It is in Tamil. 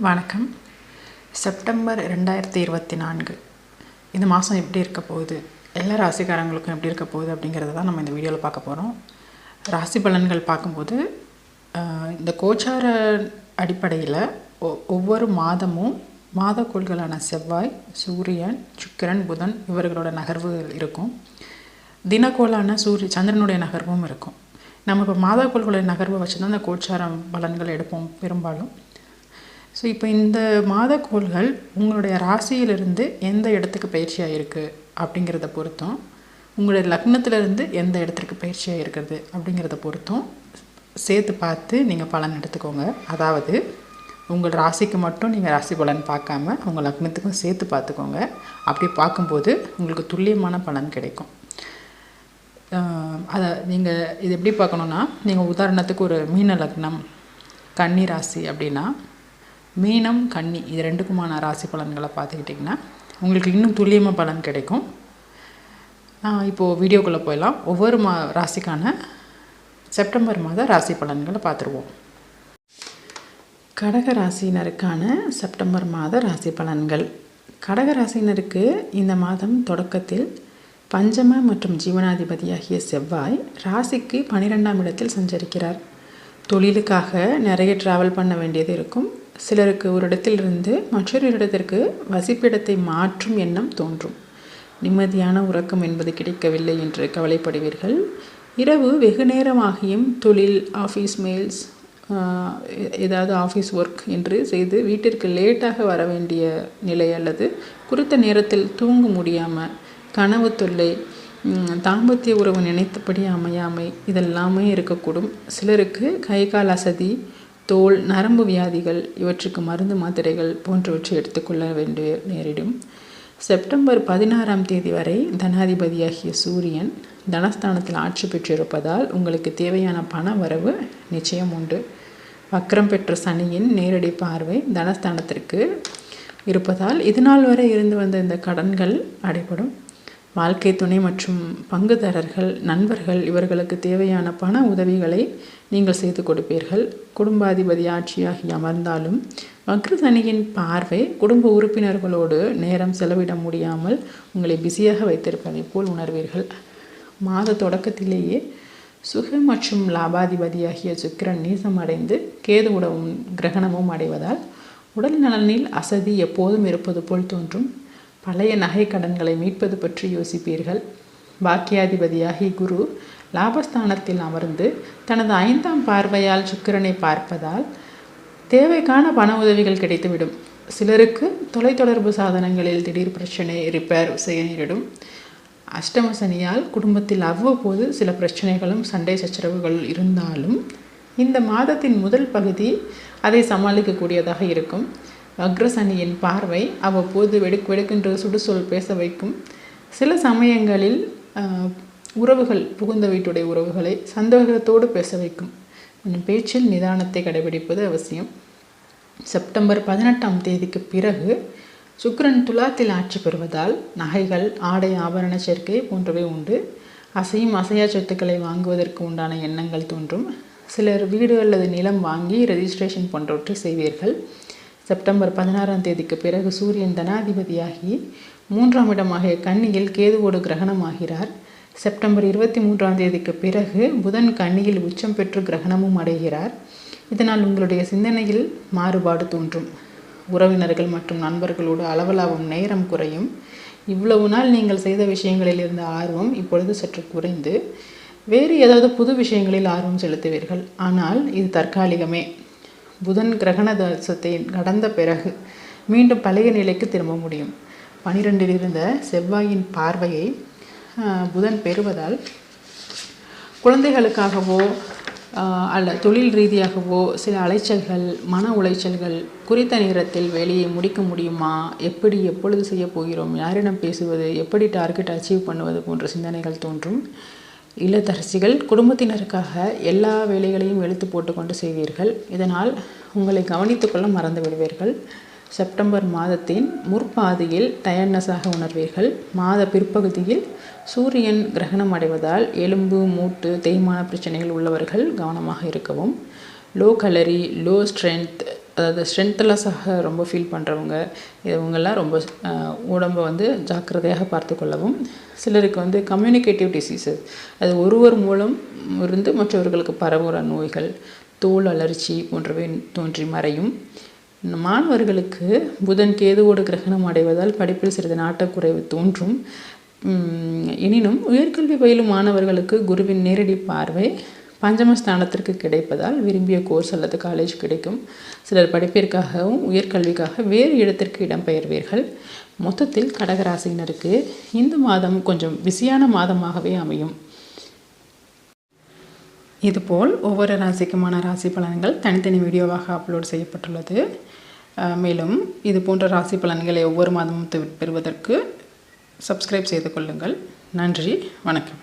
வணக்கம். செப்டம்பர் ரெண்டாயிரத்தி இருபத்தி நான்கு. இந்த மாதம் எப்படி இருக்க போகுது? எல்லா ராசிக்காரங்களுக்கும் எப்படி இருக்க போகுது அப்படிங்கிறத தான் நம்ம இந்த வீடியோவில் பார்க்க போகிறோம் ராசி பலன்கள் பார்க்கும்போது இந்த கோச்சார அடிப்படையில் ஒ- ஒவ்வொரு மாதமும் மாதக்கோள்களான செவ்வாய் சூரியன் சுக்கிரன் புதன் இவர்களோட நகர்வுகள் இருக்கும். தினக்கோளான சூரிய சந்திரனுடைய நகர்வும் இருக்கும். நம்ம இப்போ மாதக்கோள்களுடைய நகர்வை வச்சு தான் இந்த கோச்சாரம் பலன்கள் எடுப்போம் பெரும்பாலும். ஸோ இப்போ இந்த மாத கோள்கள் உங்களுடைய ராசியிலிருந்து எந்த இடத்துக்கு பயிற்சியாக இருக்குது அப்படிங்கிறத பொறுத்தும் உங்களுடைய லக்னத்திலிருந்து எந்த இடத்துக்கு பயிற்சியாக இருக்கிறது அப்படிங்கிறத பொறுத்தும் சேர்த்து பார்த்து நீங்கள் பலன் எடுத்துக்கோங்க. அதாவது உங்கள் ராசிக்கு மட்டும் நீங்கள் ராசி பலன் பார்க்காம உங்கள் லக்னத்துக்கும் சேர்த்து பார்த்துக்கோங்க. அப்படி பார்க்கும்போது உங்களுக்கு துல்லியமான பலன் கிடைக்கும். அதை நீங்கள் இது எப்படி பார்க்கணுன்னா நீங்கள் உதாரணத்துக்கு ஒரு மீன லக்னம் கன்னி ராசி அப்படின்னா மீனம் கன்னி இது ரெண்டுக்குமான ராசி பலன்களை பார்த்துக்கிட்டிங்கன்னா உங்களுக்கு இன்னும் துல்லியமாக பலன் கிடைக்கும். நான் இப்போது வீடியோக்குள்ளே போயிடலாம். ஒவ்வொரு மா ராசிக்கான செப்டம்பர் மாத ராசி பலன்களை பார்த்துருவோம். கடக ராசியினருக்கான செப்டம்பர் மாத ராசி பலன்கள். கடக ராசியினருக்கு இந்த மாதம் தொடக்கத்தில் பஞ்சம மற்றும் ஜீவனாதிபதியாகிய செவ்வாய் ராசிக்கு பனிரெண்டாம் இடத்தில் சஞ்சரிக்கிறார். தொழிலுக்காக நிறைய டிராவல் பண்ண வேண்டியது இருக்கும். சிலருக்கு ஒரு இடத்திலிருந்து மற்றொரு இடத்திற்கு வசிப்பிடத்தை மாற்றும் எண்ணம் தோன்றும். நிம்மதியான உறக்கம் என்பது கிடைக்கவில்லை என்று கவலைப்படுவீர்கள். இரவு வெகு நேரமாகியும் தொழில் ஆஃபீஸ் மெயில்ஸ் ஏதாவது ஆஃபீஸ் ஒர்க் என்று செய்து வீட்டிற்கு லேட்டாக வர வேண்டிய நிலை அல்லது குறித்த நேரத்தில் தூங்க முடியாமல் கனவு தொல்லை தாம்பத்திய உறவு நினைத்தபடி அமையாமை இதெல்லாமே இருக்கக்கூடும். சிலருக்கு கை கால் அசதி தோல் நரம்பு வியாதிகள் இவற்றுக்கு மருந்து மாத்திரைகள் போன்றவற்றை எடுத்துக்கொள்ள வேண்டிய நேரிடும். செப்டம்பர் பதினாறாம் தேதி வரை தனாதிபதியாகிய சூரியன் தனஸ்தானத்தில் ஆட்சி பெற்றிருப்பதால் உங்களுக்கு தேவையான பண வரவு நிச்சயம் உண்டு. வக்கரம் பெற்ற சனியின் நேரடி பார்வை தனஸ்தானத்திற்கு இருப்பதால் இதுநாள் வரை இருந்து வந்த இந்த கடன்கள் அடைபடும். வாழ்க்கை துணை மற்றும் பங்குதாரர்கள் நண்பர்கள் இவர்களுக்கு தேவையான பண உதவிகளை நீங்கள் செய்து கொடுப்பீர்கள். குடும்பாதிபதி ஆட்சியாகி அமர்ந்தாலும் வக்ரசனியின் பார்வை குடும்ப உறுப்பினர்களோடு நேரம் செலவிட முடியாமல் உங்களை பிஸியாக வைத்திருப்பதைப் போல் உணர்வீர்கள். மாத தொடக்கத்திலேயே சுக மற்றும் லாபாதிபதியாகிய சுக்கிரன் கேது உடவும் கிரகணமும் அடைவதால் உடல் நலனில் அசதி எப்போதும் இருப்பது போல் தோன்றும். பழைய நகை கடன்களை மீட்பது பற்றி யோசிப்பீர்கள். பாக்கியாதிபதியாகி குரு லாபஸ்தானத்தில் அமர்ந்து தனது ஐந்தாம் பார்வையால் சுக்கிரனை பார்ப்பதால் தேவைக்கான பண உதவிகள் கிடைத்துவிடும். சிலருக்கு தொலைத்தொடர்பு சாதனங்களில் திடீர் பிரச்சனை ரிப்பேர் செய்ய நேரிடும். அஷ்டம சனியால் குடும்பத்தில் அவ்வப்போது சில பிரச்சனைகளும் சண்டை சச்சரவுகள் இருந்தாலும் இந்த மாதத்தின் முதல் பகுதி அதை சமாளிக்கக்கூடியதாக இருக்கும். வக்ரசனியின் பார்வை அவ்வப்போது வெடுக் வெடுக்கென்று சுடுசொல் பேச வைக்கும். சில சமயங்களில் ஆஹ், உறவுகள் புகுந்த வீட்டுடைய உறவுகளை சந்தேகத்தோடு பேச வைக்கும். கொஞ்சம் பேச்சில் நிதானத்தை கடைபிடிப்பது அவசியம். செப்டம்பர் பதினெட்டாம் தேதிக்கு பிறகு சுக்கரன் துலாத்தில் ஆட்சி பெறுவதால் நகைகள் ஆடை ஆபரண சேர்க்கை போன்றவை உண்டு. அசையும் அசையா சொத்துக்களை வாங்குவதற்கு உண்டான எண்ணங்கள் தோன்றும். சிலர் வீடு அல்லது நிலம் வாங்கி ரெஜிஸ்ட்ரேஷன் போன்றவற்றை செய்வீர்கள். செப்டம்பர் பதினாறாம் தேதிக்கு பிறகு சூரியன் தனாதிபதியாகி மூன்றாம் இடமாகிய கன்னியில் கேதுவோடு கிரகணமாகிறார். செப்டம்பர் இருபத்தி மூன்றாம் தேதிக்கு பிறகு புதன் கன்னியில் உச்சம் பெற்று கிரகணமும் அடைகிறார். இதனால் உங்களுடைய சிந்தனையில் மாறுபாடு தோன்றும். உறவினர்கள் மற்றும் நண்பர்களோடு அளவலாவும் நேரம் குறையும். இவ்வளவு நாள் நீங்கள் செய்த விஷயங்களில் இருந்த ஆர்வம் இப்பொழுது சற்று குறைந்து வேறு ஏதாவது புது விஷயங்களில் ஆர்வம் செலுத்துவீர்கள். ஆனால் இது தற்காலிகமே. புதன் கிரகண தசத்தை கடந்த பிறகு மீண்டும் பழைய நிலைக்கு திரும்ப முடியும். பனிரெண்டில் இருந்த செவ்வாயின் பார்வையை புதன் பெறுவதால் குழந்தைகளுக்காகவோ அல்ல தொழில் ரீதியாகவோ சில அலைச்சல்கள் மன உளைச்சல்கள் குறித்த நேரத்தில் வேலையை முடிக்க முடியுமா? எப்படி எப்பொழுது செய்ய போகிறோம்? யாரிடம் பேசுவது? எப்படி டார்கெட் அச்சீவ் பண்ணுவது போன்ற சிந்தனைகள் தோன்றும். இல்லத்தரசிகள் குடும்பத்தினருக்காக எல்லா வேலைகளையும் இழுத்து போட்டுக்கொண்டு செய்வீர்கள். இதனால் உங்களை கவனித்துக்கொள்ள மறந்து விடுவீர்கள். செப்டம்பர் மாதத்தின் முற்பாதியில் டயர்னஸாக உணர்வீர்கள். மாத பிற்பகுதியில் சூரியன் கிரகணம் அடைவதால் எலும்பு மூட்டு தேய்மான பிரச்சனைகள் உள்ளவர்கள் கவனமாக இருக்கவும். லோ கலரி லோ ஸ்ட்ரென்த் அதாவது ஸ்ட்ரென்த்லெஸ்ஸாக ரொம்ப ஃபீல் பண்ணுறவங்க இவங்கெல்லாம் ரொம்ப உடம்பை வந்து ஜாக்கிரதையாக பார்த்து கொள்ளவும் சிலருக்கு வந்து கம்யூனிகேட்டிவ் டிசீஸஸ் அது ஒருவர் மூலம் இருந்து மற்றவர்களுக்கு பரவுகிற நோய்கள் தோல் அலர்ச்சி போன்றவை தோன்றி மறையும். மாணவர்களுக்கு புதன் கேதுவோடு கிரகணம் அடைவதால் படிப்பில் சிறிது நாட்டக்குறைவு தோன்றும். எனினும் உயர்கல்வி பயிலும் மாணவர்களுக்கு குருவின் நேரடி பார்வை பஞ்சமஸ்தானத்திற்கு கிடைப்பதால் விரும்பிய கோர்ஸ் அல்லது காலேஜ் கிடைக்கும். சிலர் படிப்பிற்காகவும் உயர்கல்விக்காக வேறு இடத்திற்கு இடம்பெயர்வீர்கள். மொத்தத்தில் கடகராசினருக்கு இந்த மாதம் கொஞ்சம் பிஸியான மாதமாகவே அமையும். இதுபோல் ஒவ்வொரு ராசிக்குமான ராசி பலன்கள் தனித்தனி வீடியோவாக அப்லோட் செய்யப்பட்டுள்ளது. மேலும் இது போன்ற ராசி பலன்களை ஒவ்வொரு மாதமும் பெறுவதற்கு சப்ஸ்கிரைப் செய்து கொள்ளுங்கள். நன்றி வணக்கம்.